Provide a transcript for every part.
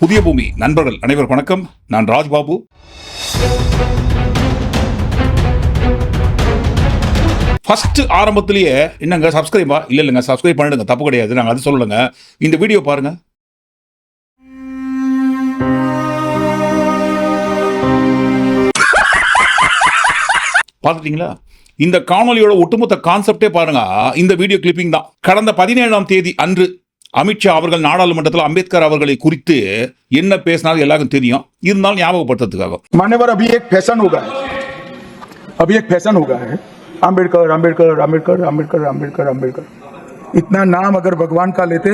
புதிய பூமி. நண்பர்கள் அனைவரும் வணக்கம். நான் ராஜ்பாபு. ஃபர்ஸ்ட் ஆரம்பத்திலேயே என்னங்க சப்ஸ்கிரைபா இல்லை இல்லைங்க சப்ஸ்கிரைப் பண்ணிடுங்க. தப்பு கிடையாது. நாங்கள் அது சொல்லுங்க இந்த வீடியோ பாருங்க. பார்த்துட்டீங்களா? இந்த காணொலியோட ஒட்டுமொத்த கான்செப்டே பாருங்க. இந்த வீடியோ கிளிப்பிங் தான். கடந்த பதினேழாம் தேதி அன்று அமித்ஷா அவர்கள் நாடாளுமன்றத்தில் அம்பேத்கர் அவர்களை குறித்து என்ன பேசினாலும் எல்லாருக்கும் தெரியும் இருந்தாலும் ஞாபகப்படுத்துறதுக்காக मान्यवर अभी एक फैशन हो गया है अभी एक फैशन हो गया है आम्बेडकर आम्बेडकर आम्बेडकर आम्बेडकर आम्बेडकर आम्बेडकर इतना नाम अगर भगवान का लेते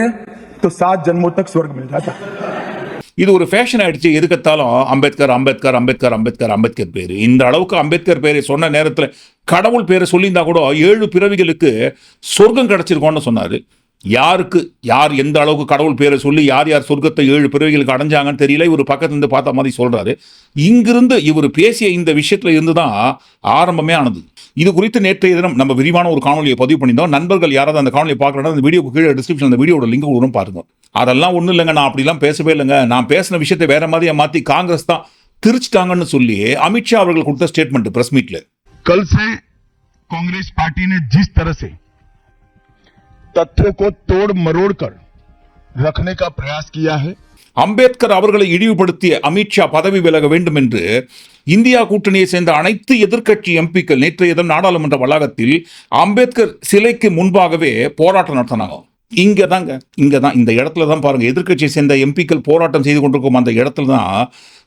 तो सात जन्मों तक स्वर्ग मिल जाता இது ஒரு ஃபேஷன் ஆயிடுச்சு எதுக்கத்தாலும் அம்பேத்கர் அம்பேத்கர் அம்பேத்கர் அம்பேத்கர் அம்பேத்கர் பேர் இந்த அளவுக்கு அம்பேத்கர் பேரை சொன்ன நேரத்தில் கடவுள் பேரை சொல்லியிருந்தா கூட ஏழு பிறவிகளுக்கு சொர்க்கம் கிடைச்சிருக்கோன்னு சொன்னார் யாருக்கு யார் எந்த அளவுக்கு கடவுள் பேரை சொல்லி யார் யார் சொர்க்கத்தை ஏழு பிறவிகளுக்கு அடைஞ்சாங்கன்னு தெரியல இவர் பக்கத்துல இருந்து பார்த்த மாதிரி சொல்றாரு இங்கிருந்து இவர் பேசிய இந்த விஷயத்துல இருந்து தான் ஆரம்பமே ஆனது இது குறித்து நேற்றைய தினம் நம்ம விரிவான ஒரு காணொலியை பதிவு பண்ணியிருந்தோம் நண்பர்கள் யாராவது அந்த காணொலியை பார்க்கறதா அந்த வீடியோக்கு கீழே டிஸ்கிரிப்ஷன் அந்த வீடியோட லிங்க் வரும் பாருங்க அதெல்லாம் ஒன்றும் இல்லைங்க நான் அப்படிலாம் பேசவே இல்லைங்க நான் பேசின விஷயத்தை வேற மாதிரியா மாற்றி காங்கிரஸ் தான் திருச்சிட்டாங்கன்னு சொல்லி அமித்ஷா அவர்கள் கொடுத்த ஸ்டேட்மெண்ட் பிரஸ் மீட்ல कल से कांग्रेस पार्टी ने जिस तरह से तथ्यों को तोड़ मरोड़ कर रखने का प्रयास किया है அம்பேத்கர் அவர்களை இழிவுபடுத்திய அமித்ஷா பதவி விலக வேண்டும் என்று இந்தியா கூட்டணியை சேர்ந்த அனைத்து எதிர்க்கட்சி எம்பிக்கள் நேற்றைய தினம் நாடாளுமன்ற வளாகத்தில் அம்பேத்கர் சிலைக்கு முன்பாகவே போராட்டம் நடத்தினாங்க இங்க தாங்க இங்க தான் இந்த இடத்துல தான் பாருங்க எதிர்க்கட்சியை சேர்ந்த எம்பிக்கள் போராட்டம் செய்து கொண்டிருக்கும் அந்த இடத்துல தான்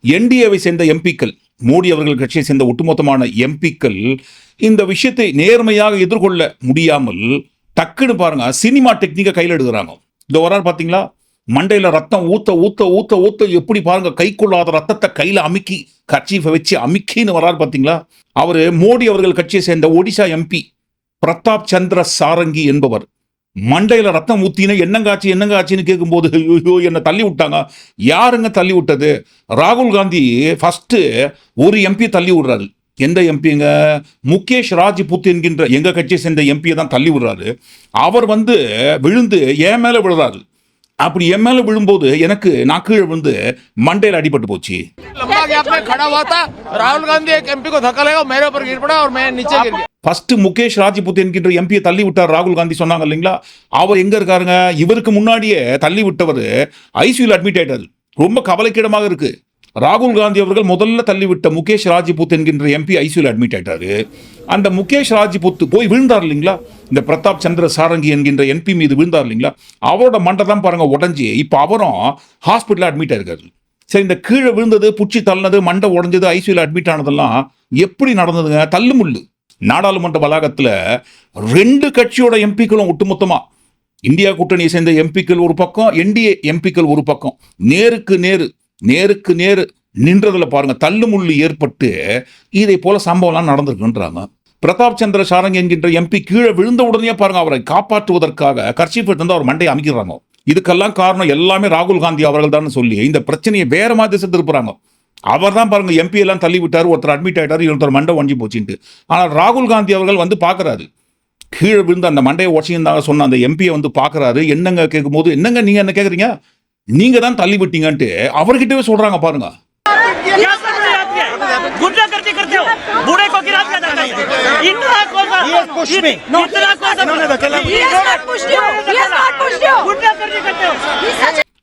என்டிஏவை சேர்ந்த எம்பிக்கள் மோடி அவர்கள் கட்சியை சேர்ந்த ஒட்டுமொத்தமான எம்பிக்கள் இந்த விஷயத்தை நேர்மையாக எதிர்கொள்ள முடியாமல் டக்குன்னு பாருங்க சினிமா டெக்னிக்கை கையில் எடுக்கிறாங்க. இந்த வரார் பார்த்தீங்களா மண்டையில் ரத்தம் ஊத்த ஊத்த ஊத்த ஊத்த எப்படி பாருங்க கைக்குள்ளாத ரத்தத்தை கையில் அமுக்கி கட்சியை வச்சு அமுக்கின்னு வரார் பார்த்தீங்களா அவர் மோடி அவர்கள் கட்சியை சேர்ந்த ஒடிசா எம்பி பிரதாப் சந்திர சாரங்கி என்பவர். மண்டையில் ரத்தம் ஊத்தினா என்னங்காச்சு என்னங்காச்சின்னு கேட்கும்போது ஐயோ என்னை தள்ளி விட்டாங்க. யாருங்க தள்ளி விட்டது? ராகுல் காந்தி ஃபஸ்ட்டு ஒரு எம்பி தள்ளி விடுறாரு. எந்த எம்பிங்க? முகேஷ் ராஜ்புத் என்கின்ற எங்கள் கட்சியை சேர்ந்த எம்பியை தான் தள்ளி விடுறாரு. அவர் வந்து விழுந்து என் மேலே விழுறாரு. அப்படி என் மேல விழும்போது எனக்கு நான் கீழே விழுந்து மண்டையில் அடிபட்டு போச்சு. ராகுல் காந்தி எம்பி கோ தக்கலையோ மேலே பர் கிரிப்படா அவர் மே ஃபர்ஸ்ட் முகேஷ் ராஜ்புத் என்கின்ற எம்பியை தள்ளி விட்டார் ராகுல் காந்தி சொன்னாங்க இல்லைங்களா? அவர் எங்க இருக்காருங்க? இவருக்கு முன்னாடியே தள்ளி விட்டவர் ஐசியூல அட்மிட் ஆயிட்டார். ரொம்ப கவலைக்கிடமாக இருக்குது ராகுல் காந்தி அவர்கள் முதல்ல தள்ளிவிட்ட முகேஷ் ராஜ்புத் என்கின்ற எம்பி ஐசியூல அட்மிட் ஆயிட்டாரு. அந்த முகேஷ் ராஜ்புத் போய் விழுந்தார் இல்லைங்களா? இந்த பிரதாப் சந்திர சாரங்கி என்கின்ற எம்பி மீது விழுந்தார் இல்லைங்களா? அவரோட மண்டை தான் பாருங்க உடஞ்சி இப்போ அவரும் ஹாஸ்பிட்டலில் அட்மிட் ஆயிருக்காரு. சரி இந்த கீழே விழுந்தது புச்சி தள்ளினது மண்டை உடஞ்சது ஐசியூல அட்மிட் ஆனதெல்லாம் எப்படி நடந்ததுங்க? தள்ளுமுள்ளு. நாடாளுமன்ற வளாகத்தில் ரெண்டு கட்சியோட எம்பிக்களும் ஒட்டுமொத்தமாக இந்தியா கூட்டணியை சேர்ந்த எம்பிக்கள் ஒரு பக்கம் என்டிஏ எம்பிக்கள் ஒரு பக்கம். நேருக்கு நேரு நேருக்கு நேர் நின்றதில் பாருங்கள் தள்ளுமுள்ளு ஏற்பட்டு இதை போல சம்பவம்லாம் நடந்திருக்குன்றாங்க. பிரதாப் சந்திர சாரங் என்கின்ற எம்பி கீழே விழுந்த உடனே பாருங்க அவரை காப்பாற்றுவதற்காக கர்ச்சீஃப் வந்து அவர் மண்டையை அமைக்கிறாங்க இதுக்கெல்லாம் காரணம் எல்லாமே ராகுல் காந்தி அவர்கள் தான் சொல்லி இந்த பிரச்சனையை வேற மாதிரி திசை திருப்புறாங்க அவர் தான் பாருங்க எம்பி எல்லாம் தள்ளி விட்டார் ஒருத்தர் அட்மிட் ஆயிட்டார் இன்னொருத்தர் மண்டை ஒஞ்சி போச்சுன்ட்டு. ஆனால் ராகுல் காந்தி அவர்கள் வந்து பார்க்கறாரு. கீழே விழுந்து அந்த மண்டையை உடச்சிருந்தாங்க சொன்ன அந்த எம்பியை வந்து பார்க்கறாரு. என்னங்க கேட்கும்போது என்னங்க நீங்கள் என்ன கேட்குறீங்க? நீங்க தான் தள்ளி விட்டீங்கன்ட்டு அவர்கிட்டவே சொல்றாங்க பாருங்க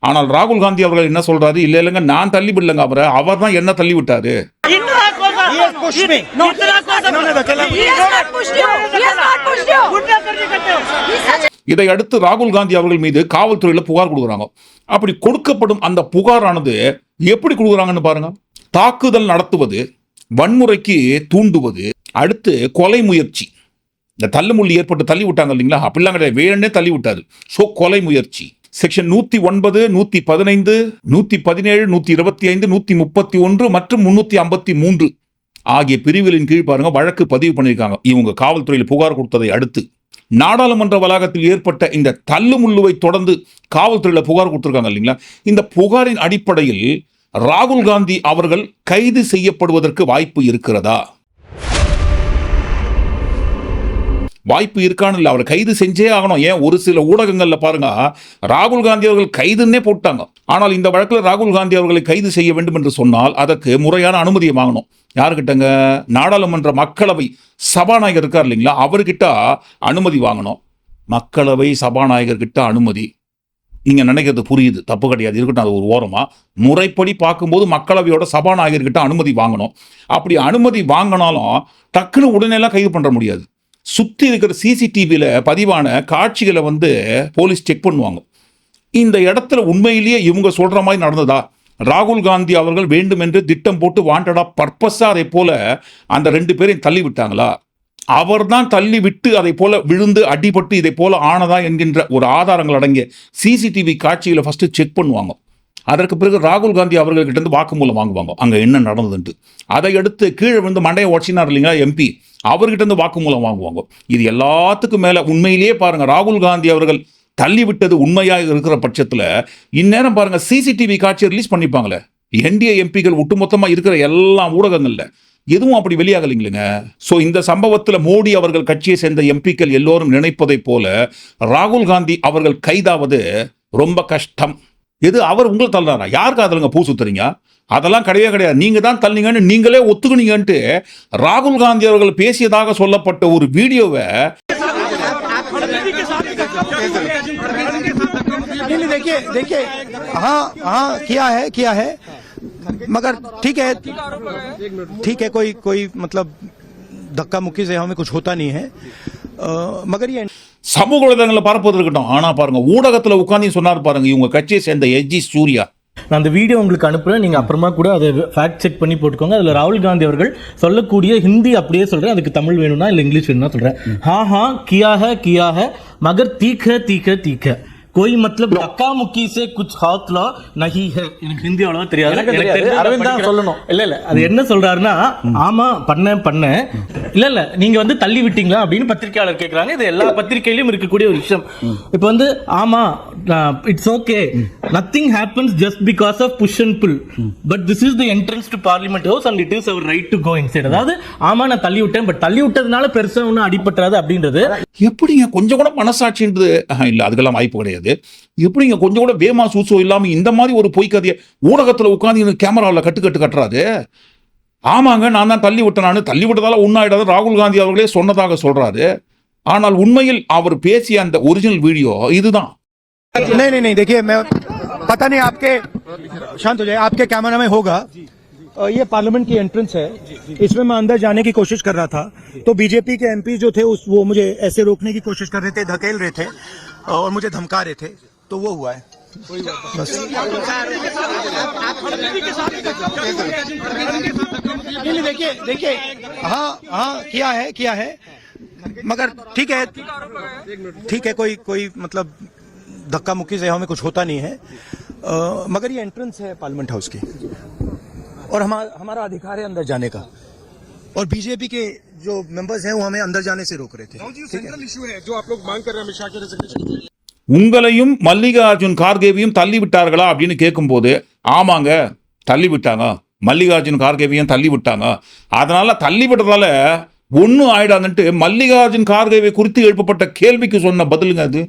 ஆனால் ராகுல் காந்தி அவர்கள் என்ன சொல்றாரு இல்ல இல்லங்க நான் தள்ளி விடலங்க அவர் தான் என்ன தள்ளி விட்டாரு இதையடுத்து ராகுல் காந்தி அவர்கள் மீது காவல்துறையில் புகார் கொடுக்குறாங்க. அப்படி கொடுக்கப்படும் அந்த புகாரானது எப்படி கொடுக்குறாங்கன்னு பாருங்க. தாக்குதல் நடத்துவது வன்முறைக்கு தூண்டுவது அடுத்து கொலை முயற்சி. இந்த தள்ளுமுள்ளி ஏற்பட்டு தள்ளி விட்டாங்க இல்லைங்களா? அப்படிலாம் கிடையாது. வேணே தள்ளி விட்டாரு. ஸோ கொலை முயற்சி. செக்ஷன் நூற்றி ஒன்பது நூற்றி பதினைந்து நூற்றி பதினேழு நூற்றி இருபத்தி ஐந்து நூற்றி முப்பத்தி ஒன்று மற்றும் முன்னூற்றி ஐம்பத்தி மூன்று ஆகிய பிரிவுகளின் கீழ் பாருங்க வழக்கு பதிவு பண்ணியிருக்காங்க. இவங்க காவல்துறையில் புகார் கொடுத்ததை அடுத்து. நாடாளுமன்ற வளாகத்தில் ஏற்பட்ட இந்த தள்ளுமுள்ளுவை தொடர்ந்து காவல்துறையில் புகார் கொடுத்துருக்காங்க இல்லைங்களா? இந்த புகாரின் அடிப்படையில் ராகுல் காந்தி அவர்கள் கைது செய்யப்படுவதற்கு வாய்ப்பு இருக்கிறதா? வாய்ப்பு இருக்கான்னு இல்லை. அவரை கைது செஞ்சே ஆகணும். ஏன்? ஒரு சில ஊடகங்களில் பாருங்க ராகுல் காந்தி அவர்கள் கைதுன்னே போட்டாங்க. ஆனால் இந்த வழக்கில் ராகுல் காந்தி அவர்களை கைது செய்ய வேண்டும் என்று சொன்னால் அதற்கு முறையான அனுமதியை வாங்கணும். யாருக்கிட்டங்க? நாடாளுமன்ற மக்களவை சபாநாயகர் இருக்கார் இல்லைங்களா? அவர்கிட்ட அனுமதி வாங்கணும். மக்களவை சபாநாயகர்கிட்ட அனுமதி. நீங்கள் நினைக்கிறது புரியுது. தப்பு கிடையாது. இருக்கட்டும் அது ஒரு ஓரமாக முறைப்படி பார்க்கும்போது மக்களவையோட சபாநாயகர்கிட்ட அனுமதி வாங்கணும். அப்படி அனுமதி வாங்கினாலும் டக்குன்னு உடனேலாம் கைது பண்ணுற முடியாது. சுற்றி இருக்கிற சிசிடிவியில் பதிவான காட்சிகளை வந்து போலீஸ் செக் பண்ணுவாங்க. இந்த இடத்துல உண்மையிலேயே இவங்க சொல்கிற மாதிரி நடந்ததா? ராகுல் காந்தி அவர்கள் வேண்டுமென்று திட்டம் போட்டு வாண்டடா பர்பஸாக அதை போல் அந்த ரெண்டு பேரையும் தள்ளி விட்டாங்களா? அவர்தான் தள்ளி விட்டு அதை போல விழுந்து அடிபட்டு இதை போல ஆனதா என்கின்ற ஒரு ஆதாரங்கள் அடங்கிய சிசிடிவி காட்சிகளை ஃபஸ்ட்டு செக் பண்ணுவாங்க. அதற்கு பிறகு ராகுல் காந்தி அவர்கள்கிட்டருந்து வாக்குமூலம் வாங்குவாங்க. அங்கே என்ன நடந்ததுன்ட்டு. அதை எடுத்து கீழே வந்து மண்டையை உடச்சினார் இல்லைங்களா எம்பி அவர்கிட்டருந்து வாக்குமூலம் வாங்குவாங்க. இது எல்லாத்துக்கும் மேலே உண்மையிலேயே பாருங்கள் ராகுல் காந்தி அவர்கள் தள்ளிவிட்டது உண்மையாக இருக்கிற பட்சத்தில் இந்நேரம் பாருங்கள் சிசிடிவி காட்சியை ரிலீஸ் பண்ணிப்பாங்களே. என்டிஏ எம்பிகள் ஒட்டுமொத்தமாக இருக்கிற எல்லா ஊடகங்களில். எதுவும் அப்படி வெளியாகலைங்களேங்க. ஸோ இந்த சம்பவத்தில் மோடி அவர்கள் கட்சியை சேர்ந்த எம்பிக்கள் எல்லோரும் நினைப்பதைப் போல ராகுல் காந்தி அவர்கள் கைதாவது ரொம்ப கஷ்டம். எது அவர் உங்களை தள்ளுறாரா யார் காதலுங்க பூ சுத்துறீங்க அதெல்லாம் கிடையவே கிடையாது நீங்க தான் தள்ளிங்கன்னு நீங்களே ஒத்துக்குனீங்கன்ட்டு ராகுல் காந்தி அவர்கள் பேசியதாக சொல்லப்பட்ட ஒரு வீடியோவை नहीं नहीं, देखिए देखिए हाँ हाँ किया है किया है मगर ठीक है ठीक है कोई कोई मतलब धक्का मुक्की से हमें कुछ होता नहीं है अ, मगर ये சமூக வலைதளங்களில் பரப்புவது இருக்கட்டும். ஆனால் பாருங்கள் ஊடகத்தில் உட்காந்து சொன்னார் பாருங்க இவங்க கட்சியை சேர்ந்த எஜி சூர்யா. நான் அந்த வீடியோ உங்களுக்கு அனுப்புகிறேன் நீங்கள் அப்புறமா கூட அதை ஃபேக்ட் செக் பண்ணி போட்டுக்கோங்க. அதில் ராகுல் காந்தி அவர்கள் சொல்லக்கூடிய ஹிந்தி அப்படியே சொல்கிறேன் அதுக்கு தமிழ் வேணும்னா இல்லை இங்கிலீஷ் வேணும்னா சொல்கிறேன் ஹா ஹா கியாக கியாக மகர் தீக்க தீக்க தீக்க कोई मतलब धक्का मुक्की से कुछ हाथ ला नहीं है எனக்கு ஹிந்தி அவ்வளவா தெரியாது எனக்கு தெரியாது. தெரிஞ்சதை அரவிந்த் தான் படிக்கிறேன். சொல்லணும். இல்ல இல்ல அது என்ன சொல்றாருன்னா ஆமா பண்ணேன் பண்ணேன் இல்ல இல்ல நீங்க வந்து தள்ளி விட்டீங்களா அப்படின்னு பத்திரிக்கையாளர் கேக்குறாங்க இது எல்லா பத்திரிக்கையிலும் இருக்கக்கூடிய ஒரு விஷயம் இப்போ வந்து ஆமா it's okay nothing happens just because of push and pull but this is the entrance to parliament house and it is our right to go inside அதாவது ஆமா நான் தள்ளி விட்டேன் பட் தள்ளி விட்டதுனால பெருசா ஒன்றும் அடிபட்டுறாது அப்படின்றது எப்படிங்க கொஞ்சம் கூட மனசாட்சின்றது ஆஹா, இல்ல அதுக்கெல்லாம் வாய்ப்பு கிடையாது எப்படிங்க கொஞ்சம் கூட வேமா சூசோ இல்லாம இந்த மாதிரி ஒரு பொய் கதையை ஊடகத்துல உட்காந்து கேமராவில் கட்டு கட்டு கட்டுறாரு ஆமாங்க நான் தான் தள்ளி விட்டேனானு தள்ளி விட்டதால உண்ணாயிடாத ராகுல் காந்தி அவர்களே சொன்னதாக சொல்றாரு ஆனால் உண்மையில் அவர் பேசிய அந்த ஒரிஜினல் வீடியோ இதுதான் नहीं नहीं नहीं देखिए मैं पता नहीं आपके शांत हो जाए आपके कैमरा में होगा अ, ये पार्लियामेंट की एंट्रेंस है इसमें मैं अंदर जाने की कोशिश कर रहा था तो बीजेपी के एमपी जो थे उस वो मुझे ऐसे रोकने की कोशिश कर रहे थे धकेल रहे थे और मुझे धमका रहे थे तो वो हुआ है। बस। देखिए देखिए हाँ हाँ किया है किया है। मगर ठीक है ठीक है कोई कोई मतलब धक्का मुक्की से हमें कुछ होता नहीं है। अ, मगर ये एंट्रेंस है पार्लियामेंट हाउस की। और हमारा हमारा अधिकार है अंदर जाने का। और बीजेपी के जो मेंबर्स हैं वो हमें अंदर जाने से रोक रहे थे ठीक है உங்களையும் மல்லிகார்ஜுன் கார்கேவியும் தள்ளி விட்டார்களா அப்படின்னு கேட்கும்போது ஆமாங்க தள்ளி விட்டாங்க மல்லிகார்ஜுன் கார்கேவியும் தள்ளி விட்டாங்க அதனால தள்ளி விட்டதால ஒன்றும் ஆயிடாதுன்ட்டு மல்லிகார்ஜுன் கார்கேவை குறித்து எழுப்பப்பட்ட கேள்விக்கு சொன்ன பதிலுங்க அது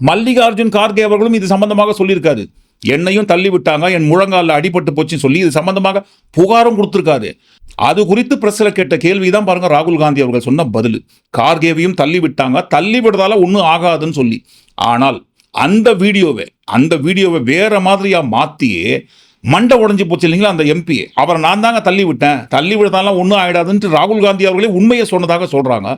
மல்லிகார்ஜுன் கார்கே அவர்களும் இது சம்பந்தமாக சொல்லியிருக்காரு என்னையும் தள்ளி விட்டாங்க என் முழங்காலில் அடிபட்டு போச்சுன்னு சொல்லி இது சம்பந்தமாக புகாரும் கொடுத்துருக்காரு. அது குறித்து பிரஸ்ல கேட்ட கேள்வி தான் பாருங்க ராகுல் காந்தி அவர்கள் சொன்ன பதில். கார்கேவையும் தள்ளி விட்டாங்க தள்ளி விடுறதால ஒன்றும் ஆகாதுன்னு சொல்லி. ஆனால் அந்த வீடியோவை அந்த வீடியோவை வேற மாதிரியா மாற்றி மண்டை உடஞ்சி போச்சு இல்லைங்களா அந்த எம்பி அவரை நான் தாங்க தள்ளி விட்டேன். தள்ளி விடுறதால ஒன்றும் ஆயிடாதுன்ட்டு ராகுல் காந்தி அவர்களே உண்மையை சொன்னதாக சொல்றாங்க.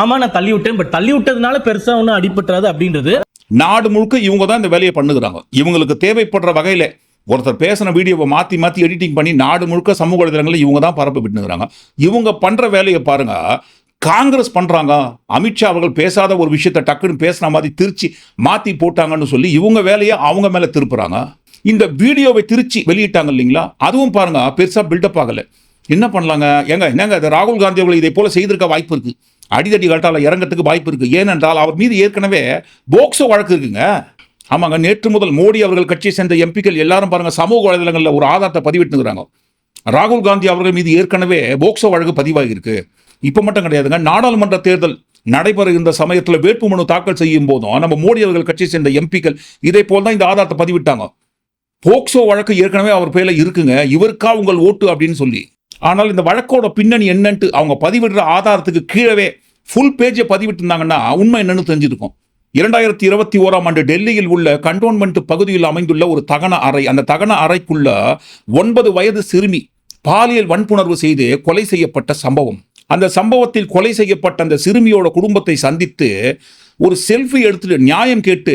ஆமா நான் தள்ளி விட்டேன் பட் தள்ளி விட்டதுனால பெருசா ஒன்றும் அடிபட்டுறாது அப்படின்றது நாடு முழுக்க இவங்க தான் இந்த வேலையை பண்ணுகிறாங்க. இவங்களுக்கு தேவைப்படுற வகையில் ஒருத்தர் பேசின வீடியோவை மாற்றி மாற்றி எடிட்டிங் பண்ணி நாடு முழுக்க சமூக வலைதளங்களில் இவங்க தான் பரப்ப விட்டுங்கிறாங்க இவங்க பண்ணுற வேலையை பாருங்கள் காங்கிரஸ் பண்ணுறாங்க அமித்ஷா அவர்கள் பேசாத ஒரு விஷயத்தை டக்குன்னு பேசின மாதிரி திருச்சி மாற்றி போட்டாங்கன்னு சொல்லி இவங்க வேலையை அவங்க மேலே திருப்புறாங்க. இந்த வீடியோவை திருச்சி வெளியிட்டாங்க இல்லைங்களா? அதுவும் பாருங்க பெருசாக பில்டப் ஆகலை. என்ன பண்ணலாங்க? ஏங்க என்னங்க ராகுல் காந்தி அவர்கள் இதை போல செய்திருக்க வாய்ப்பு இருக்குது அடிதடி கட்டால இறங்கறதுக்கு வாய்ப்பு இருக்கு. ஏனென்றால் அவர் மீது ஏற்கனவே போக்சோ வழக்கு இருக்குங்க. ஆமாங்க நேற்று முதல் மோடி அவர்கள் கட்சியை சேர்ந்த எம்பிக்கள் எல்லாரும் பாருங்க சமூக வலைதளங்களில் ஒரு ஆதாரத்தை பதிவிட்டுங்கிறாங்க ராகுல் காந்தி அவர்கள் மீது ஏற்கனவே போக்சோ வழக்கு பதிவாகியிருக்கு இப்போ மட்டும் கிடையாதுங்க நாடாளுமன்ற தேர்தல் நடைபெறுகின்ற சமயத்தில் வேட்புமனு தாக்கல் செய்யும் போதும் நம்ம மோடி அவர்கள் கட்சியை சேர்ந்த எம்பிக்கள் இதே போல் தான் இந்த ஆதாரத்தை பதிவிட்டாங்க. போக்சோ வழக்கு ஏற்கனவே அவர் பேரில் இருக்குங்க இவருக்கா உங்கள் ஓட்டு அப்படின்னு சொல்லி. ஆனால் இந்த வழக்கோட பின்னணி என்னன்ட்டு அவங்க பதிவிடுற ஆதாரத்துக்கு கீழவே ஃபுல் பேஜை பதிவிட்டிருந்தாங்கன்னா உண்மை என்னன்னு தெரிஞ்சிருக்கும். இரண்டாயிரத்தி இருபத்தி ஓராம் ஆண்டு டெல்லியில் உள்ள கண்டோன்மெண்ட் பகுதியில் அமைந்துள்ள ஒரு தகன அறை அந்த தகன அறைக்குள்ள ஒன்பது வயது சிறுமி பாலியல் வன்புணர்வு செய்து கொலை செய்யப்பட்ட சம்பவம். அந்த சம்பவத்தில் கொலை செய்யப்பட்ட அந்த சிறுமியோட குடும்பத்தை சந்தித்து ஒரு செல்ஃபி எடுத்துட்டு நியாயம் கேட்டு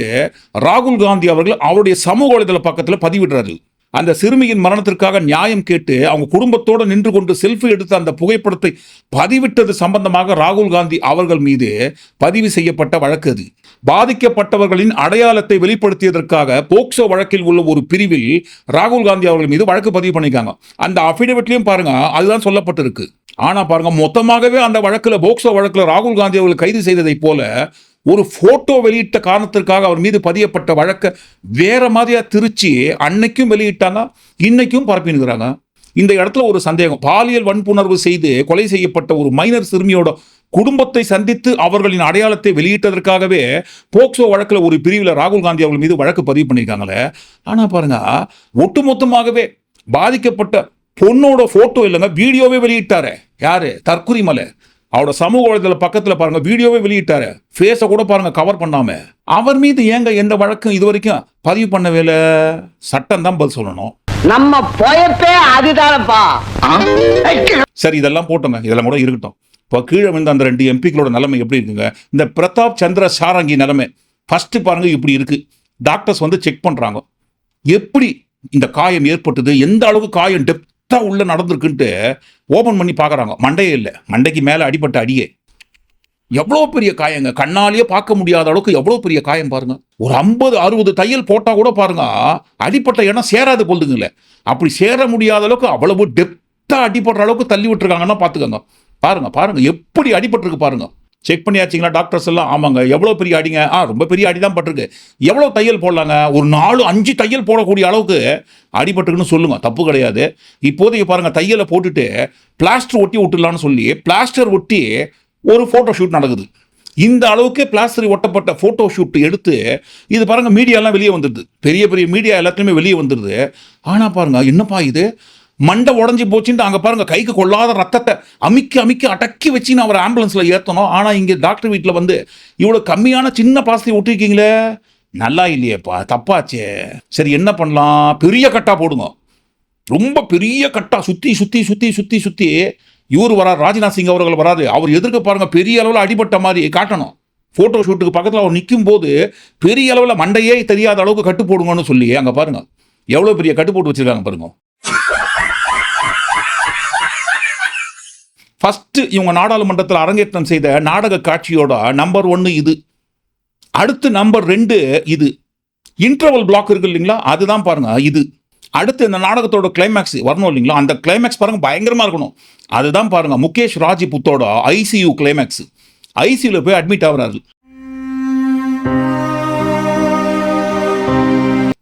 ராகுல் காந்தி அவர்கள் அவருடைய சமூக வலைதள பக்கத்தில் பதிவிடுறாரு. அந்த சிறுமியின் மரணத்திற்காக நியாயம் கேட்டு அவங்க குடும்பத்தோடு நின்று கொண்டு செல்ஃபி எடுத்த அந்த புகைப்படத்தை பதிவிட்டது சம்பந்தமாக ராகுல் காந்தி அவர்கள் மீது பதிவு செய்யப்பட்ட வழக்கு அது. பாதிக்கப்பட்டவர்களின் அடையாளத்தை வெளிப்படுத்தியதற்காக போக்சோ வழக்கில் உள்ள ஒரு பிரிவில் ராகுல் காந்தி அவர்கள் மீது வழக்கு பதிவு பண்ணியிருக்காங்க. அந்த அஃபிடவிட்லையும் பாருங்க அதுதான் சொல்லப்பட்டிருக்கு. ஆனால் பாருங்க மொத்தமாகவே அந்த வழக்கில் போக்சோ வழக்கில் ராகுல் காந்தி அவர்கள் கைது செய்ததை போல ஒரு ஃபோட்டோ வெளியிட்ட காரணத்திற்காக அவர் மீது பதியப்பட்ட வழக்கை வேற மாதிரியா திருச்சி அன்னைக்கும் வெளியிட்டாங்க இன்னைக்கும் பரப்பினுக்கிறாங்க இந்த இடத்துல ஒரு சந்தேகம். பாலியல் வன்புணர்வு செய்து கொலை செய்யப்பட்ட ஒரு மைனர் சிறுமியோட குடும்பத்தை சந்தித்து அவர்களின் அடையாளத்தை வெளியிட்டதற்காகவே போக்சோ வழக்கில் ஒரு பிரிவில் ராகுல் காந்தி அவர்கள் மீது வழக்கு பதிவு பண்ணியிருக்காங்களே. ஆனால் பாருங்க ஒட்டுமொத்தமாகவே பாதிக்கப்பட்ட பொண்ணோட ஃபோட்டோ இல்லைங்க வீடியோவே வெளியிட்டாரு. யாரு? தற்குறி மலை அவரோட சமூக வலைதள பக்கத்துல பாருங்க வீடியோவே வெளியிட்டாரு. ஃபேஸை கூட பாருங்க கவர் பண்ணாம. அவர் மீது ஏங்க எந்த வழக்கும் இது வரைக்கும் பதிவு பண்ணவே இல்லை சட்டம் தான் பதில் சொல்லணும். நம்ம பொயப்பே அதுதானப்பா. சரி இதெல்லாம் போட்டோங்க. இதெல்லாம் கூட இருக்கட்டும். இப்போ கீழே விழுந்த அந்த ரெண்டு எம்பிக்களோட நிலைமை எப்படி இருக்குங்க? இந்த பிரதாப் சந்திர சாரங்கி நிலைமை ஃபர்ஸ்ட் பாருங்க இப்படி இருக்கு. டாக்டர்ஸ் வந்து செக் பண்றாங்க. எப்படி இந்த காயம் ஏற்பட்டது? எந்த அளவுக்கு காயம் டெப்தா உள்ள நடந்திருக்குன்ட்டு ஓப்பன் பண்ணி பார்க்குறாங்க. மண்டையே இல்லை. மண்டைக்கு மேலே அடிபட்ட அடியே. எவ்வளோ பெரிய காயங்க. கண்ணாலேயே பார்க்க முடியாத அளவுக்கு எவ்வளோ பெரிய காயம் பாருங்க. ஒரு ஐம்பது அறுபது தையல் போட்டால் கூட பாருங்க அடிப்பட்ட இடம் சேராது போகுதுங்களே அப்படி சேர முடியாத அளவுக்கு அவ்வளவு டெப்த்தாக அடிபடுற அளவுக்கு தள்ளி விட்டுருக்காங்கன்னா பார்த்துக்கோங்க பாருங்க பாருங்க. எப்படி அடிபட்டிருக்கு பாருங்க. செக் பண்ணியாச்சிங்களா டாக்டர்ஸ் எல்லாம்? ஆமாங்க. எவ்வளோ பெரிய அடிங்க? ஆ ரொம்ப பெரிய அடி தான் பட்டிருக்கு. எவ்வளோ தையல் போடலாங்க? ஒரு நாலு அஞ்சு தையல் போடக்கூடிய அளவுக்கு அடிபட்டுருக்குன்னு சொல்லுங்கள் தப்பு கிடையாது. இப்போதைக்கு பாருங்கள் தையலை போட்டுட்டு பிளாஸ்டர் ஒட்டி விட்டுலான்னு சொல்லி பிளாஸ்டர் ஒட்டி ஒரு ஃபோட்டோ ஷூட் நடக்குது. இந்த அளவுக்கு பிளாஸ்டர் ஒட்டப்பட்ட ஃபோட்டோ ஷூட் எடுத்து இது பாருங்கள் மீடியாலாம் வெளியே வந்துடுது. பெரிய பெரிய மீடியா எல்லாத்துலேயுமே வெளியே வந்துடுது. ஆனால் பாருங்க என்னப்பா இது? மண்டை உடஞ்சி போச்சுன்ட்டு அங்கே பாருங்க கைக்கு கொள்ளாத ரத்தத்தை அமிக்கி அமிக்கி அடக்கி வச்சு நான் அவரை ஆம்புலன்ஸில் ஏற்றணும் ஆனால் இங்கே டாக்டர் வீட்டில் வந்து இவ்வளோ கம்மியான சின்ன பாசத்தை விட்டுருக்கீங்களே நல்லா இல்லையேப்பா தப்பாச்சே. சரி என்ன பண்ணலாம்? பெரிய கட்டா போடுங்க. ரொம்ப பெரிய கட்டா சுற்றி சுற்றி சுற்றி சுற்றி சுற்றி இவர் வரார் ராஜ்நாத் சிங் அவர்கள் வராது அவர் எதிர்க்க பாருங்க பெரிய அளவில் அடிபட்ட மாதிரி காட்டணும். ஃபோட்டோ ஷூட்டுக்கு பக்கத்தில் அவர் நிற்கும் போது பெரிய அளவில் மண்டையே தெரியாத அளவுக்கு கட்டு போடுங்கன்னு சொல்லி அங்கே பாருங்கள் எவ்வளோ பெரிய கட்டு போட்டு வச்சுருக்காங்க பாருங்கள் ஃபஸ்ட்டு இவங்க நாடாளுமன்றத்தில் அரங்கேற்றம் செய்த நாடக காட்சியோட நம்பர் ஒன்று இது. அடுத்து நம்பர் ரெண்டு இது. இன்டர்வல் பிளாக் இருக்கு இல்லைங்களா? அதுதான் பாருங்கள் இது. அடுத்து இந்த நாடகத்தோட கிளைமேக்ஸ் வரணும் இல்லைங்களா? அந்த கிளைமேக்ஸ் பாருங்க பயங்கரமாக இருக்கணும். அதுதான் பாருங்க முகேஷ் ராஜிபுத்தோட ஐசியூ கிளைமேக்ஸ் ஐசியூவில் போய் அட்மிட் ஆகுறாரு.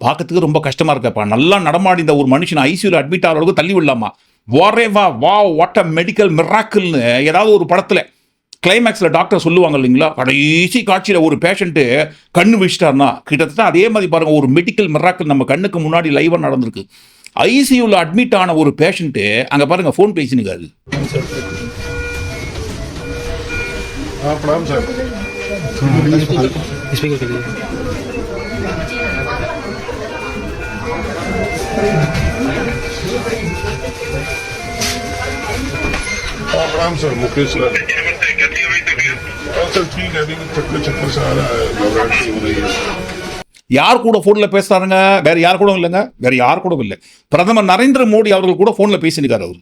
பார்க்கறதுக்கு ரொம்ப கஷ்டமாக இருக்கப்பா. நல்லா நடமாடி இந்த ஒரு மனுஷன் ஐசியூவில் அட்மிட் ஆகிற அளவுக்கு தள்ளி விடலாமா? வாரே வா வாட் அ மெடிக்கல் மிராக்கிள்னு ஏதாவது ஒரு படத்தில் கிளைமேக்ஸில் டாக்டர் சொல்லுவாங்க இல்லைங்களா? கடைசி காட்சியில் ஒரு பேஷண்ட்டு கண்ணு வச்சிட்டாருன்னா கிட்டத்தட்ட அதே மாதிரி பாருங்க ஒரு மெடிக்கல் மிராக்கிள் நம்ம கண்ணுக்கு முன்னாடி லைவாக நடந்திருக்கு. ஐசியூவில் அட்மிட் ஆன ஒரு பேஷண்ட்டு அங்கே பாருங்க ஃபோன் பேசினுக்காரு हाँ प्रणाम सर मुकेश लाल हाँ, सर ठीक है अभी भी चक्कर चक्कर से आ रहा है घबराहट सी हो रही है யார் கூட ஃபோனில் பேசுறாருங்க வேற யார் கூட இல்லைங்க வேற யார் கூட இல்லை பிரதமர் நரேந்திர மோடி அவர்கள் கூட ஃபோனில் பேசினுக்காரு அவர்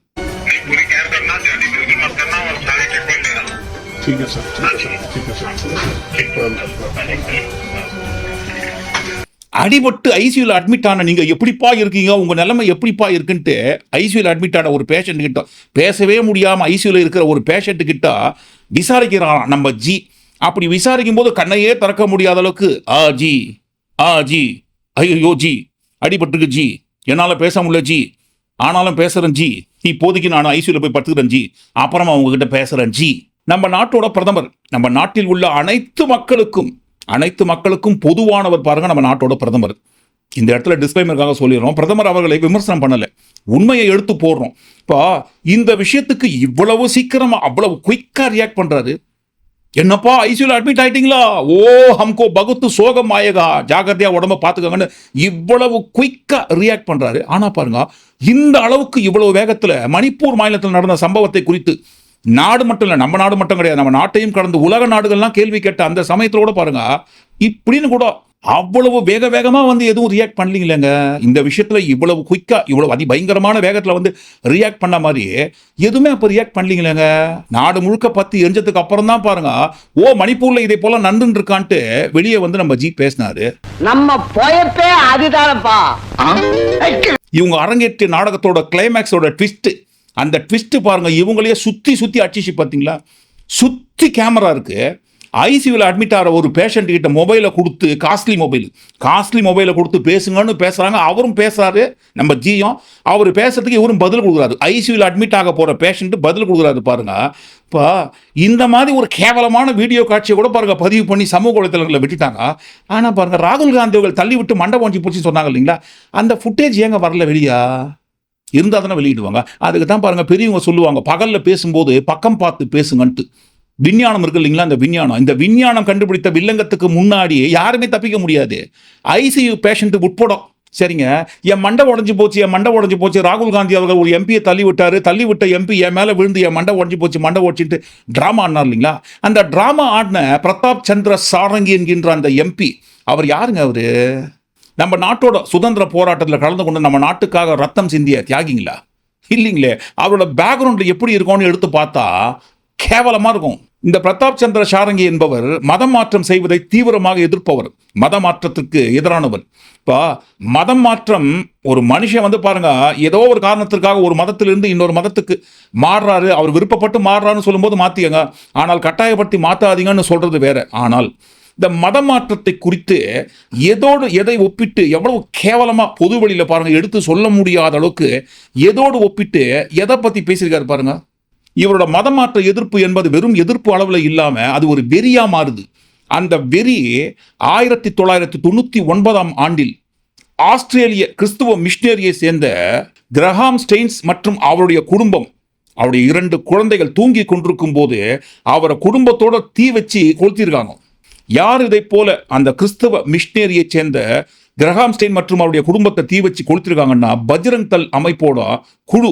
ठीक है सर ठीक है सर ठीक है सर प्रणाम। அடிபட்டு ஐசியூல அட்மிட் ஆன நீங்க எப்படிப்பா இருக்கீங்க? உங்க நிலைமை எப்படிப்பா இருக்குன்ட்டு ஐசியூல அட்மிட் ஆன ஒரு பேஷண்ட் கிட்ட பேசவே முடியாம ஐசியூல இருக்கிற ஒரு பேஷண்ட் கிட்ட விசாரிக்கிறாராம் நம்ம ஜி. அப்படி விசாரிக்கும் போது கண்ணையே திறக்க முடியாத அளவுக்கு ஆ ஜி ஆ ஜி ஐயோ ஜி அடிபட்டுருக்கு ஜி என்னால் பேச முடியல ஜி ஆனாலும் பேசுறேன் ஜி இப்போதைக்கு நான் ஐசியூல போய் படுத்துக்கிறேன் ஜி அப்புறமா உங்ககிட்ட பேசுறேன் ஜி. நம்ம நாட்டோட பிரதமர் நம்ம நாட்டில் உள்ள அனைத்து மக்களுக்கும் அனைத்து மக்களுக்கும் பொதுவானவர் பாருங்க நம்ம நாட்டோட பிரதமர். இந்த இடத்துல டிஸ்க்ளைமருக்காக சொல்லிடுறோம். பிரதமர் அவர்களை விமர்சனம் பண்ணலை. உண்மையை எடுத்து போடுறோம். இப்போ இந்த விஷயத்துக்கு இவ்வளவு சீக்கிரமாக அவ்வளவு குயிக்காக ரியாக்ட் பண்ணுறாரு என்னப்பா ஐசியூல அட்மிட் ஆயிட்டீங்களா? ஓ ஹம்கோ பகுத்து சோகம் ஆயகா. ஜாகிரதையா உடம்ப பார்த்துக்கோங்கன்னு இவ்வளவு குயிக்கா ரியாக்ட் பண்றாரு. ஆனா பாருங்க இந்த அளவுக்கு இவ்வளவு வேகத்துல மணிப்பூர் மாநிலத்தில் நடந்த சம்பவத்தை குறித்து நாடு மட்டும் இல்லை நம்ம நாடு மட்டும் கிடையாது. நம்ம நாட்டையும் கடந்து உலக நாடுகள்லாம் கேள்வி கேட்ட அந்த சமயத்துல கூட பாருங்க. இப்படின்னு கூட அவ்வளவு வேக வேகமா வந்து எதுவும் ரியாக்ட் பண்ணலீங்களேங்க இந்த விஷயத்துல இவ்வளவு குயிக்கா இவ்வளவு அதி பயங்கரமான வேகத்துல வந்து ரியாக்ட் பண்ண மாதிரி எதுவுமே அப்ப ரியாக்ட் பண்ணலீங்களேங்க நாடு முழுக்க பத்தி எரிஞ்சதுக்கு அப்புறம் தான் பாருங்க. ஓ மணிப்பூர்ல இதே போல நண்டுன்னு இருக்கான்ட்டு வெளியே வந்து நம்ம ஜி பேசினாரு. நம்ம பொயப்பே அதுதானப்பா. இவங்க அரங்கேற்றிய நாடகத்தோட கிளைமேக்ஸோட ட்விஸ்ட் அந்த ட்விஸ்ட்டு பாருங்கள் இவங்களையே சுற்றி சுற்றி அடிச்சிச்சு பார்த்தீங்களா சுற்றி கேமரா இருக்கு. ஐசியூவில் அட்மிட் ஆகிற ஒரு பேஷண்ட் கிட்ட மொபைலை கொடுத்து காஸ்ட்லி மொபைல் காஸ்ட்லி மொபைலை கொடுத்து பேசுங்கன்னு பேசுகிறாங்க அவரும் பேசுகிறாரு நம்ம ஜியும் அவர் பேசுறதுக்கு இவரும் பதில் கொடுக்குறாரு. ஐசியூவில் அட்மிட் ஆக போகிற பேஷண்ட்டு பதில் கொடுக்குறாரு பாருங்க. இப்போ இந்த மாதிரி ஒரு கேவலமான வீடியோ காட்சியை கூட பாருங்க பதிவு பண்ணி சமூக வலைத்தளங்களில் விட்டுட்டாங்க. ஆனால் பாருங்க ராகுல் காந்தி அவர்கள் தள்ளி விட்டு மண்டபம் வாங்கி போச்சு சொன்னாங்க இல்லைங்களா? அந்த ஃபுட்டேஜ் ஏங்க வரல வெளியா? இருந்தால் தானே வெளியிடுவாங்க. அதுக்கு தான் பாருங்கள் பெரியவங்க சொல்லுவாங்க பகலில் பேசும்போது பக்கம் பார்த்து பேசுங்கன்ட்டு. விஞ்ஞானம் இருக்கு இல்லைங்களா அந்த விஞ்ஞானம். இந்த விஞ்ஞானம் கண்டுபிடித்த வில்லங்கத்துக்கு முன்னாடி யாருமே தப்பிக்க முடியாது. ஐசியு பேஷண்ட்டு உட்படும். சரிங்க. என் மண்டை உடஞ்சி போச்சு என் மண்டை உடஞ்சி போச்சு. ராகுல் காந்தி அவர்கள் ஒரு எம்பியை தள்ளி விட்டார் தள்ளி விட்ட எம்பி என் மேலே விழுந்து என் மண்டை உடஞ்சி போச்சு மண்டை உடச்சிட்டு ட்ராமா ஆடினார் இல்லைங்களா? அந்த ட்ராமா ஆடின பிரதாப் சந்திர சாரங்கி என்கின்ற அந்த எம்பி அவர் யாருங்க அவர்? நம்ம நாட்டோட சுதந்திர போராட்டத்தில் கலந்து கொண்டு நம்ம நாட்டுக்காக ரத்தம் சிந்திய தியாகிங்களா? இல்லைங்களே. அவரோட பேக்ரவுண்ட் எப்படி இருக்கும்னு எடுத்து பார்த்தா கேவலமா இருக்கும். இந்த பிரதாப் சந்திர சாரங்கி என்பவர் மதம் மாற்றம் செய்வதை தீவிரமாக எதிர்ப்பவர். மத மாற்றத்துக்கு எதிரானவர். இப்போ மதம் மாற்றம் ஒரு மனுஷன் வந்து பாருங்க ஏதோ ஒரு காரணத்திற்காக ஒரு மதத்திலிருந்து இன்னொரு மதத்துக்கு மாறுறாரு. அவர் விருப்பப்பட்டு மாறுறாருன்னு சொல்லும்போது மாற்றிக்கங்க ஆனால் கட்டாயப்படுத்தி மாத்தாதீங்கன்னு சொல்றது வேற. ஆனால் இந்த மதமாற்றத்தை குறித்து எதோடு எதை ஒப்பிட்டு எவ்வளவு கேவலமாக பொது வழியில் பாருங்கள் எடுத்து சொல்ல முடியாத அளவுக்கு எதோடு ஒப்பிட்டு எதை பற்றி பேசியிருக்காரு பாருங்கள் இவரோட மதமாற்ற எதிர்ப்பு என்பது வெறும் எதிர்ப்பு அளவில் இல்லாமல் அது ஒரு வெறியாக மாறுது. அந்த வெறி ஆயிரத்தி தொள்ளாயிரத்தி தொண்ணூற்றி ஒன்பதாம் ஆண்டில் ஆஸ்திரேலிய கிறிஸ்துவ மிஷினரியை சேர்ந்த கிரஹாம் ஸ்டெயின்ஸ் மற்றும் அவருடைய குடும்பம் அவருடைய இரண்டு குழந்தைகள் தூங்கி கொண்டிருக்கும் போது அவரை குடும்பத்தோட தீ வச்சு கொளுத்திருக்காங்க யார் இதை போல அந்த கிறிஸ்தவ மிஷினரியை சேர்ந்த கிரஹாம் ஸ்டெயின் மற்றும் அவருடைய குடும்பத்தை தீ வச்சு கொளுத்திருக்காங்கன்னா பஜ்ரங் தல் அமைப்போட குழு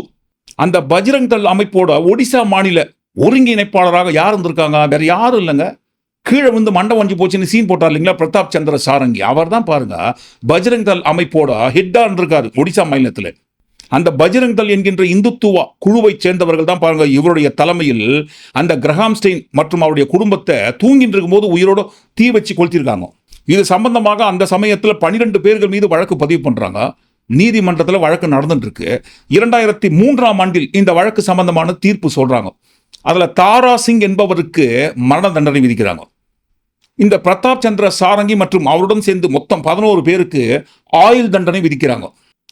அந்த பஜ்ரங் தல் அமைப்போட ஒடிசா மாநில ஒருங்கிணைப்பாளராக யார் இருந்திருக்காங்க? வேற யாரும் இல்லைங்க. கீழே வந்து மண்டை வஞ்சி போச்சுன்னு சீன் போட்டார் இல்லைங்களா? பிரதாப் சந்திர சாரங்கி. அவர் தான் பாருங்க பஜ்ரங் தல் அமைப்போட ஹெட்டாக இருந்திருக்காரு ஒடிசா மாநிலத்தில். அந்த பஜ்ரங் தல் என்கின்ற இந்துத்துவா குழுவைச் சேர்ந்தவர்கள் தான் பாருங்க இவருடைய தலைமையில் அந்த கிரஹாம்ஸ்டெயின் மற்றும் அவருடைய குடும்பத்தை தூங்கிட்டு இருக்கும்போது உயிரோட தீ வச்சு கொளுத்திருக்காங்க. இது சம்பந்தமாக அந்த சமயத்தில் பனிரெண்டு பேர்கள் மீது வழக்கு பதிவு பண்ணுறாங்க நீதிமன்றத்தில் வழக்கு நடந்துட்டு இருக்கு இரண்டாயிரத்தி மூன்றாம் ஆண்டில் இந்த வழக்கு சம்பந்தமான தீர்ப்பு சொல்றாங்க. அதுல தாரா சிங் என்பவருக்கு மரண தண்டனை விதிக்கிறாங்க. இந்த பிரதாப் சந்திர சாரங்கி மற்றும் அவருடன் சேர்ந்து மொத்தம் பதினோரு பேருக்கு ஆயுள் தண்டனை விதிக்கிறாங்க.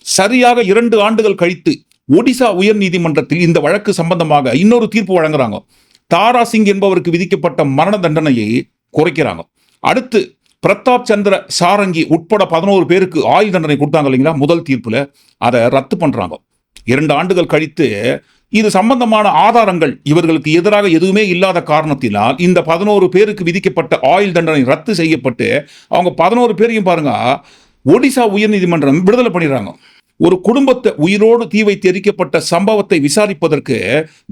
சரியாக இரண்டு ஆண்டுகள் கழித்து ஒடிசா உயர் நீதிமன்றத்தில் இந்த வழக்கு சம்பந்தமாக இன்னொரு தீர்ப்பு வழங்குறாங்க. தாரா சிங் என்பவருக்கு விதிக்கப்பட்ட மரண தண்டனையை குறைக்கிறாங்க. அடுத்து பிரதாப் சந்திர சாரங்கி உட்பட பதினோரு பேருக்கு ஆயுள் தண்டனை கொடுத்தாங்க இல்லைங்களா? முதல் தீர்ப்பில் அதை ரத்து பண்ணுறாங்க இரண்டு ஆண்டுகள் கழித்து இது சம்பந்தமான ஆதாரங்கள் இவர்களுக்கு எதிராக எதுவுமே இல்லாத காரணத்தினால் இந்த பதினோரு பேருக்கு விதிக்கப்பட்ட ஆயுள் தண்டனை ரத்து செய்யப்பட்டு அவங்க பதினோரு பேரையும் பாருங்க ஒடிசா உயர்நீதிமன்றம் விடுதலை பண்ணிடுறாங்க. ஒரு குடும்பத்தை உயிரோடு தீ வைத்து எரிக்கப்பட்ட சம்பவத்தை விசாரிப்பதற்கு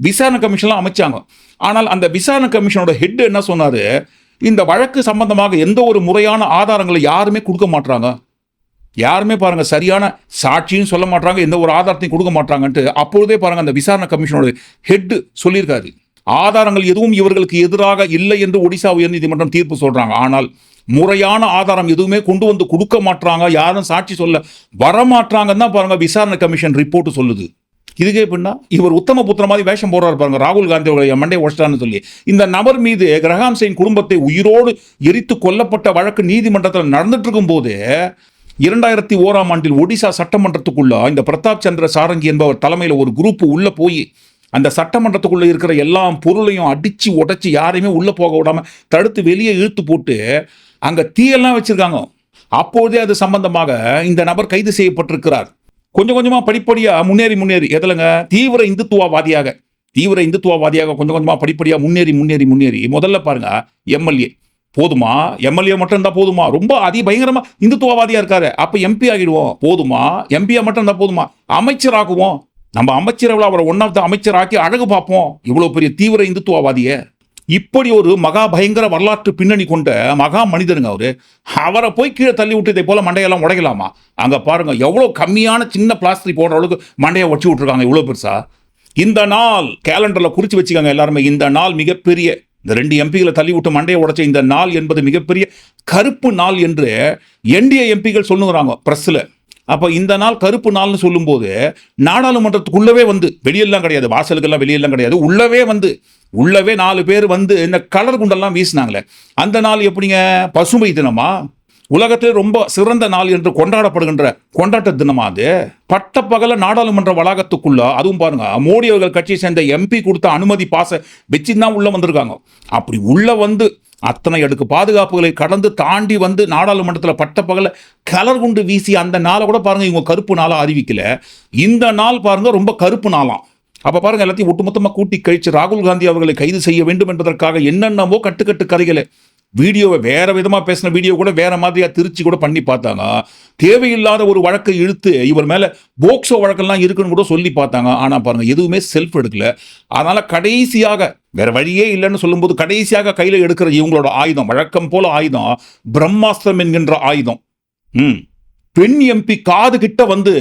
விசாரணை கமிஷன்லாம் அமைச்சாங்க. ஆனால் அந்த விசாரணை கமிஷனோட ஹெட் என்ன சொன்னார்? இந்த வழக்கு சம்பந்தமாக எந்த ஒரு முறையான ஆதாரங்களை யாருமே கொடுக்க மாட்டாங்க யாருமே பாருங்க சரியான சாட்சியும் சொல்ல மாட்டாங்க எந்த ஒரு ஆதாரத்தையும் கொடுக்க மாட்டாங்கன்ட்டு அப்பொழுதே பாருங்கள் அந்த விசாரணை கமிஷனோட ஹெட் சொல்லியிருக்காரு. ஆதாரங்கள் எதுவும் இவர்களுக்கு எதிராக இல்லை என்று ஒடிசா உயர்நீதிமன்றம் தீர்ப்பு சொல்கிறாங்க ஆனால் முறையான ஆதாரம் எதுவுமே கொண்டு வந்து கொடுக்க மாட்றாங்க யாரும் சாட்சி சொல்ல வரமாட்டாங்கன்னு தான் பாருங்க விசாரணை கமிஷன் ரிப்போர்ட் சொல்லுது. இதுக்கே எப்படின்னா இவர் உத்தம புத்திர மாதிரி வேஷம் போடுறாரு பாருங்க ராகுல் காந்தி அவருடைய மண்டை உடச்சிட்டான்னு சொல்லி. இந்த நபர் மீது கிரகாம் சிங் குடும்பத்தை உயிரோடு எரித்து கொல்லப்பட்ட வழக்கு நீதிமன்றத்தில் நடந்துட்டு இருக்கும் போது இரண்டாயிரத்தி ஓராம் ஆண்டில் ஒடிசா சட்டமன்றத்துக்குள்ள இந்த பிரதாப் சந்திர சாரங்கி என்பவர் தலைமையில் ஒரு குரூப் உள்ளே போய் அந்த சட்டமன்றத்துக்குள்ளே இருக்கிற எல்லா பொருளையும் அடித்து உடச்சி யாரையுமே உள்ளே போக விடாமல் தடுத்து வெளியே இழுத்து போட்டு அங்க தீயெல்லாம் வச்சிருக்காங்க. அப்போதே அது சம்பந்தமாக இந்த நபர் கைது செய்யப்பட்டிருக்கிறார். கொஞ்சம் கொஞ்சமா படிப்படியா முன்னேறி முன்னேறி எதுலங்க? தீவிர இந்துத்துவவாதியாக. தீவிர இந்துத்துவவாதியாக கொஞ்சம் கொஞ்சமா படிப்படியா முன்னேறி முன்னேறி முன்னேறி. முதல்ல பாருங்க எம்எல்ஏ. போதுமா? எம்எல்ஏ மட்டும் இருந்தா போதுமா? ரொம்ப அதி பயங்கரமா இந்துத்துவவாதியா இருக்காரு. அப்ப எம்பி ஆகிடுவோம். போதுமா? எம்பியா மட்டும் இருந்தா போதுமா? அமைச்சராக்குவோம் நம்ம அமைச்சரவில் அவரை ஒன் ஆஃப் த அமைச்சராக்கி அழகு பார்ப்போம். இவ்வளோ பெரிய தீவிர இந்துத்துவவாதியை. இப்படி ஒரு மகா பயங்கர வரலாற்று பின்னணி கொண்ட மகா மனிதருங்க அவரு. அவரை போய் கீழே தள்ளி விட்டு இதை போல மண்டையெல்லாம் உடைக்கலாமா? அங்க பாருங்க எவ்வளவு கம்மியான சின்ன பிளாஸ்டிக் போடுற அளவுக்கு மண்டையை வச்சு விட்டுருக்காங்க இவ்வளவு பெருசா. இந்த நாள் கேலண்டர்ல குறிச்சு வச்சுக்காங்க எல்லாருமே. இந்த நாள் மிகப்பெரிய இந்த ரெண்டு எம்பிகளை தள்ளி விட்டு மண்டையை உடைச்ச இந்த நாள் என்பது மிகப்பெரிய கருப்பு நாள் என்று என்டிஏ எம்பிகள் சொல்லுங்கிறாங்க பிரஸ்ல அப்போ இந்த நாள் கருப்பு நாள்னு சொல்லும்போது நாடாளுமன்றத்துக்குள்ளவே வந்து வெளியெல்லாம் கிடையாது வாசலுக்கெல்லாம் வெளியெல்லாம் கிடையாது உள்ளவே வந்து உள்ளவே நாலு பேர் வந்து இந்த கலர் குண்டெல்லாம் வீசினாங்களே. அந்த நாள் எப்படிங்க? பசுமை தினமா? உலகத்திலே ரொம்ப சிறந்த நாள் என்று கொண்டாடப்படுகின்ற கொண்டாட்ட தினமா அது? பட்டப்பகல நாடாளுமன்ற வளாகத்துக்குள்ள அதுவும் பாருங்க மோடி அவர்கள் கட்சியை சேர்ந்த எம்பி கொடுத்த அனுமதி பாச வச்சு தான் உள்ள வந்திருக்காங்க. அப்படி உள்ள வந்து அத்தனை அடுக்கு பாதுகாப்புகளை கடந்து தாண்டி வந்து நாடாளுமன்றத்தில் பட்டப்பகல கலர் குண்டு வீசி அந்த நாளை கூட பாருங்க இவங்க கருப்பு நாளா அறிவிக்கல. இந்த நாள் பாருங்க ரொம்ப கருப்பு நாளாம். அப்போ பாருங்க எல்லாத்தையும் ஒட்டுமொத்தமாக கூட்டி கழிச்சு ராகுல் காந்தி அவர்களை கைது செய்ய வேண்டும் என்பதற்காக என்னென்னவோ கட்டுக்கட்டு கதைகளை. வீடியோவை வேற விதமாக பேசின வீடியோ கூட வேற மாதிரியா திருச்சி கூட பண்ணி பார்த்தாங்க. தேவையில்லாத ஒரு வழக்கை இழுத்து இவர் மேலே போக்சோ வழக்கெல்லாம் இருக்குன்னு கூட சொல்லி பார்த்தாங்க. ஆனால் பாருங்கள் எதுவுமே செல்ஃப் எடுக்கல. அதனால் கடைசியாக வேற வழியே இல்லைன்னு சொல்லும்போது கடைசியாக கையில் எடுக்கிற இவங்களோட ஆயுதம் வழக்கம் போல ஆயுதம் பிரம்மாஸ்திரம் என்கின்ற ஆயுதம். ம். பெண் எம்பி காது கிட்ட வந்து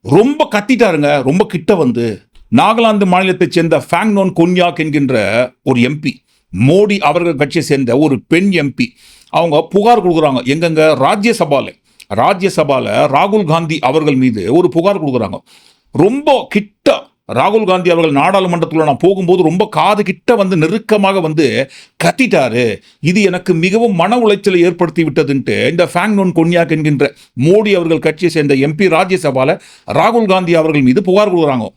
ரொம்ப கத்திட்டாருங்க. ரொம்ப கிட்ட வந்து நாகாலாந்து மாநிலத்தைச் சேர்ந்த ஃபேங்னோன் கொன்யாக் என்கின்ற ஒரு எம்பி மோடி அவர்கள் கட்சியை சேர்ந்த ஒரு பெண் எம்பி அவங்க புகார் கொடுக்குறாங்க. எங்கெங்க? ராஜ்யசபாவில் ராஜ்யசபாவில் ராகுல் காந்தி அவர்கள் மீது ஒரு புகார் கொடுக்குறாங்க. ரொம்ப கிட்ட ராகுல் காந்தி அவர்கள் நாடாளுமன்றத்தில் நான் போகும்போது ரொம்ப காது கிட்ட வந்து நெருக்கமாக வந்து கத்திட்டாரு. இது எனக்கு மிகவும் மன உளைச்சலை ஏற்படுத்தி விட்டதுன்ட்டு இந்த ஃபேங்னோன் கொன்யாக் என்கின்ற மோடி அவர்கள் கட்சியை சேர்ந்த எம்பி ராஜ்யசபாவில் ராகுல் காந்தி அவர்கள் மீது புகார் கொடுக்குறாங்க.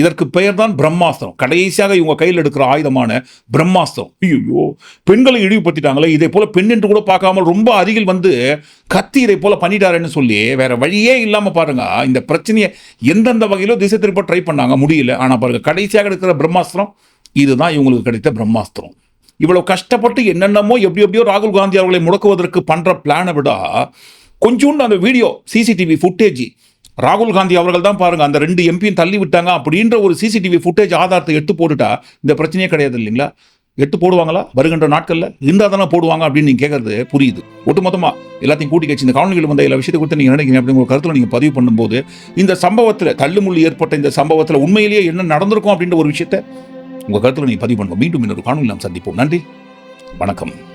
இதற்கு பெயர் தான் பிரம்மாஸ்திரம். கடைசியாக இவங்க கையில் எடுக்கிற ஆயுதமான பிரம்மாஸ்திரம். ஐயோ பெண்களை இழிவுபடுத்திட்டாங்களே. இதே போல பெண் என்று கூட பார்க்காமல் ரொம்ப அருகில் வந்து கத்தி இதை போல பண்ணிட்டாருன்னு சொல்லி வேற வழியே இல்லாமல் பாருங்க. இந்த பிரச்சனையை எந்தெந்த வகையிலோ திசை திருப்ப ட்ரை பண்ணாங்க முடியல. ஆனால் பாருங்க கடைசியாக எடுக்கிற பிரம்மாஸ்திரம் இதுதான் இவங்களுக்கு கிடைத்த பிரம்மாஸ்திரம். இவ்வளவு கஷ்டப்பட்டு என்னென்னமோ எப்படி எப்படியோ ராகுல் காந்தி அவர்களை முடக்குவதற்கு பண்ற பிளானை விட கொஞ்சோண்டு அந்த வீடியோ சிசிடிவி ஃபுட்டேஜ் ராகுல் காந்தி அவர்கள் தான் பாருங்க அந்த ரெண்டு எம்பியும் தள்ளி விட்டாங்க அப்படின்ற ஒரு சிசிடிவி ஃபுட்டேஜ் ஆதாரத்தை எடுத்து போட்டுட்டா இந்த பிரச்சனையே கிடையாது இல்லைங்களா? எட்டு போடுவாங்களா? வருகின்ற நாட்களில் இருந்தால் தானே போடுவாங்க அப்படின்னு நீங்கள் கேட்குறது புரியுது. ஒட்டுமொத்தமாக எல்லாத்தையும் கூட்டி கட்சி இந்த காணொலிகள் வந்த எல்லா விஷயத்தை குறித்து நீங்கள் நினைக்கிறீங்க அப்படிங்கிற கருத்தில் நீங்கள் பதிவு பண்ணும்போது இந்த சம்பவத்தில் தள்ளுமுள்ளி ஏற்பட்ட இந்த சம்பவத்தில் உண்மையிலேயே என்ன நடந்திருக்கும் அப்படின்ற ஒரு விஷயத்தை உங்கள் கருத்தில் நீங்கள் பதிவு பண்ணுங்க. மீண்டும் இன்னொரு காணொலி நாம் சந்திப்போம். நன்றி. வணக்கம்.